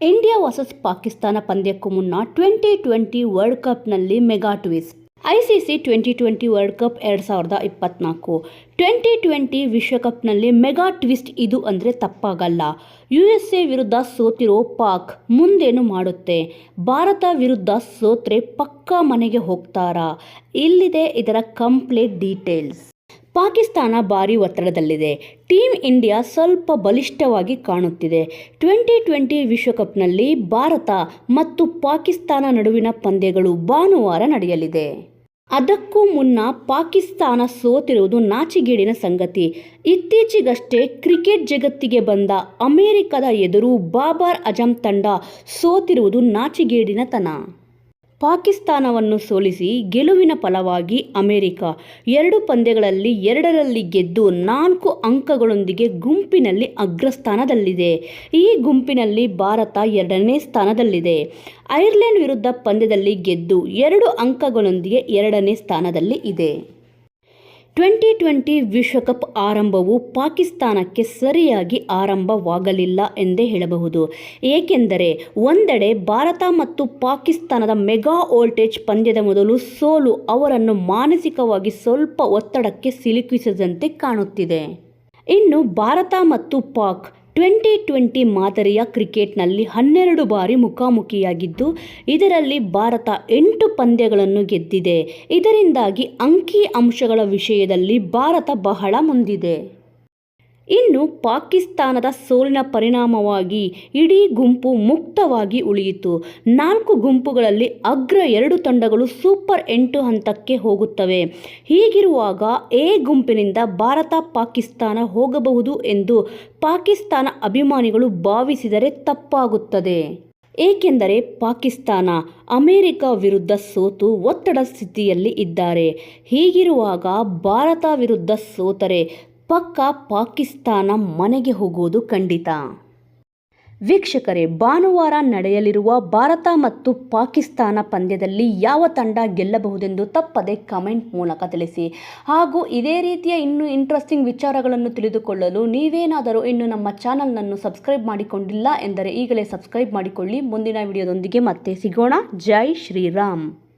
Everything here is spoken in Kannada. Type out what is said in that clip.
ಇಂಡಿಯಾ ವರ್ಸಸ್ ಪಾಕಿಸ್ತಾನ ಪಂದ್ಯಕ್ಕೂ ಮುನ್ನ twenty twenty world ಕಪ್ನಲ್ಲಿ mega twist. ICC twenty twenty world cup ಎರಡು ಸಾವಿರದ ಇಪ್ಪತ್ನಾಲ್ಕು. ಟ್ವೆಂಟಿ ಟ್ವೆಂಟಿ ವಿಶ್ವಕಪ್ನಲ್ಲಿ ಮೆಗಾ ಟ್ವಿಸ್ಟ್ ಇದು ಅಂದರೆ ತಪ್ಪಾಗಲ್ಲ. ಯು ಎಸ್ ಎ ವಿರುದ್ಧ ಸೋತಿರೋ ಪಾಕ್ ಮುಂದೇನು ಮಾಡುತ್ತೆ? ಭಾರತ ವಿರುದ್ಧ ಸೋತ್ರೆ ಪಕ್ಕಾ ಮನೆಗೆ ಹೋಗ್ತಾರಾ? ಇಲ್ಲಿದೆ ಇದರ ಕಂಪ್ಲೀಟ್ ಡೀಟೇಲ್ಸ್. ಪಾಕಿಸ್ತಾನ ಭಾರಿ ಒತ್ತಡದಲ್ಲಿದೆ. ಟೀಮ್ ಇಂಡಿಯಾ ಸ್ವಲ್ಪ ಬಲಿಷ್ಠವಾಗಿ ಕಾಣುತ್ತಿದೆ. ಟ್ವೆಂಟಿ ಟ್ವೆಂಟಿ ವಿಶ್ವಕಪ್ನಲ್ಲಿ ಭಾರತ ಮತ್ತು ಪಾಕಿಸ್ತಾನ ನಡುವಿನ ಪಂದ್ಯಗಳು ಭಾನುವಾರ ನಡೆಯಲಿದೆ. ಅದಕ್ಕೂ ಮುನ್ನ ಪಾಕಿಸ್ತಾನ ಸೋತಿರುವುದು ನಾಚಿಗೇಡಿನ ಸಂಗತಿ. ಇತ್ತೀಚೆಗಷ್ಟೇ ಕ್ರಿಕೆಟ್ ಜಗತ್ತಿಗೆ ಬಂದ ಅಮೆರಿಕದ ಎದುರು ಬಾಬರ್ ಅಜಂ ತಂಡ ಸೋತಿರುವುದು ನಾಚಿಗೇಡಿನತನ ಪಾಕಿಸ್ತಾನವನ್ನು ಸೋಲಿಸಿ ಗೆಲುವಿನ ಫಲವಾಗಿ ಅಮೆರಿಕ ಎರಡು ಪಂದ್ಯಗಳಲ್ಲಿ ಎರಡರಲ್ಲಿ ಗೆದ್ದು ನಾಲ್ಕು ಅಂಕಗಳೊಂದಿಗೆ ಗುಂಪಿನಲ್ಲಿ ಅಗ್ರಸ್ಥಾನದಲ್ಲಿದೆ. ಈ ಗುಂಪಿನಲ್ಲಿ ಭಾರತ ಎರಡನೇ ಸ್ಥಾನದಲ್ಲಿದೆ. ಐರ್ಲೆಂಡ್ ವಿರುದ್ಧ ಪಂದ್ಯದಲ್ಲಿ ಗೆದ್ದು ಎರಡು ಅಂಕಗಳೊಂದಿಗೆ ಎರಡನೇ ಸ್ಥಾನದಲ್ಲಿ ಇದೆ. ಟ್ವೆಂಟಿ ಟ್ವೆಂಟಿ ವಿಶ್ವಕಪ್ ಆರಂಭವು ಪಾಕಿಸ್ತಾನಕ್ಕೆ ಸರಿಯಾಗಿ ಆರಂಭವಾಗಲಿಲ್ಲ ಎಂದೇ ಹೇಳಬಹುದು. ಏಕೆಂದರೆ ಒಂದೆಡೆ ಭಾರತ ಮತ್ತು ಪಾಕಿಸ್ತಾನದ ಮೆಗಾ ವೋಲ್ಟೇಜ್ ಪಂದ್ಯದ ಮೊದಲು ಸೋಲು ಅವರನ್ನು ಮಾನಸಿಕವಾಗಿ ಸ್ವಲ್ಪ ಒತ್ತಡಕ್ಕೆ ಸಿಲುಕಿಸದಂತೆ ಕಾಣುತ್ತಿದೆ. ಇನ್ನು ಭಾರತ ಮತ್ತು ಪಾಕ್ ಟ್ವೆಂಟಿ ಟ್ವೆಂಟಿ ಮಾದರಿಯ ಕ್ರಿಕೆಟ್ನಲ್ಲಿ ಹನ್ನೆರಡು ಬಾರಿ ಮುಖಾಮುಖಿಯಾಗಿದ್ದು, ಇದರಲ್ಲಿ ಭಾರತ ಎಂಟು ಪಂದ್ಯಗಳನ್ನು ಗೆದ್ದಿದೆ. ಇದರಿಂದಾಗಿ ಅಂಕಿ ಅಂಶಗಳ ವಿಷಯದಲ್ಲಿ ಭಾರತ ಬಹಳ ಮುಂದಿದೆ. ಇನ್ನು ಪಾಕಿಸ್ತಾನದ ಸೋಲಿನ ಪರಿಣಾಮವಾಗಿ ಇಡೀ ಗುಂಪು ಮುಕ್ತವಾಗಿ ಉಳಿಯಿತು. ನಾಲ್ಕು ಗುಂಪುಗಳಲ್ಲಿ ಅಗ್ರ ಎರಡು ತಂಡಗಳು ಸೂಪರ್ ಎಂಟು ಹಂತಕ್ಕೆ ಹೋಗುತ್ತವೆ. ಹೀಗಿರುವಾಗ ಎ ಗುಂಪಿನಿಂದ ಭಾರತ ಪಾಕಿಸ್ತಾನ ಹೋಗಬಹುದು ಎಂದು ಪಾಕಿಸ್ತಾನ ಅಭಿಮಾನಿಗಳು ಭಾವಿಸಿದರೆ ತಪ್ಪಾಗುತ್ತದೆ. ಏಕೆಂದರೆ ಪಾಕಿಸ್ತಾನ ಅಮೆರಿಕ ವಿರುದ್ಧ ಸೋತು ಒತ್ತಡ ಸ್ಥಿತಿಯಲ್ಲಿ ಇದ್ದಾರೆ. ಹೀಗಿರುವಾಗ ಭಾರತ ವಿರುದ್ಧ ಸೋತರೆ ಪಕ್ಕ ಪಾಕಿಸ್ತಾನ ಮನೆಗೆ ಹೋಗುವುದು ಖಂಡಿತ. ವೀಕ್ಷಕರೇ, ಭಾನುವಾರ ನಡೆಯಲಿರುವ ಭಾರತ ಮತ್ತು ಪಾಕಿಸ್ತಾನ ಪಂದ್ಯದಲ್ಲಿ ಯಾವ ತಂಡ ಗೆಲ್ಲಬಹುದೆಂದು ತಪ್ಪದೆ ಕಮೆಂಟ್ ಮೂಲಕ ತಿಳಿಸಿ. ಹಾಗೂ ಇದೇ ರೀತಿಯ ಇನ್ನೂ ಇಂಟ್ರೆಸ್ಟಿಂಗ್ ವಿಚಾರಗಳನ್ನು ತಿಳಿದುಕೊಳ್ಳಲು ನೀವೇನಾದರೂ ಇನ್ನು ನಮ್ಮ ಚಾನಲ್ನನ್ನು ಸಬ್ಸ್ಕ್ರೈಬ್ ಮಾಡಿಕೊಂಡಿಲ್ಲ ಎಂದರೆ ಈಗಲೇ ಸಬ್ಸ್ಕ್ರೈಬ್ ಮಾಡಿಕೊಳ್ಳಿ. ಮುಂದಿನ ವಿಡಿಯೋದೊಂದಿಗೆ ಮತ್ತೆ ಸಿಗೋಣ. ಜೈ ಶ್ರೀರಾಮ್.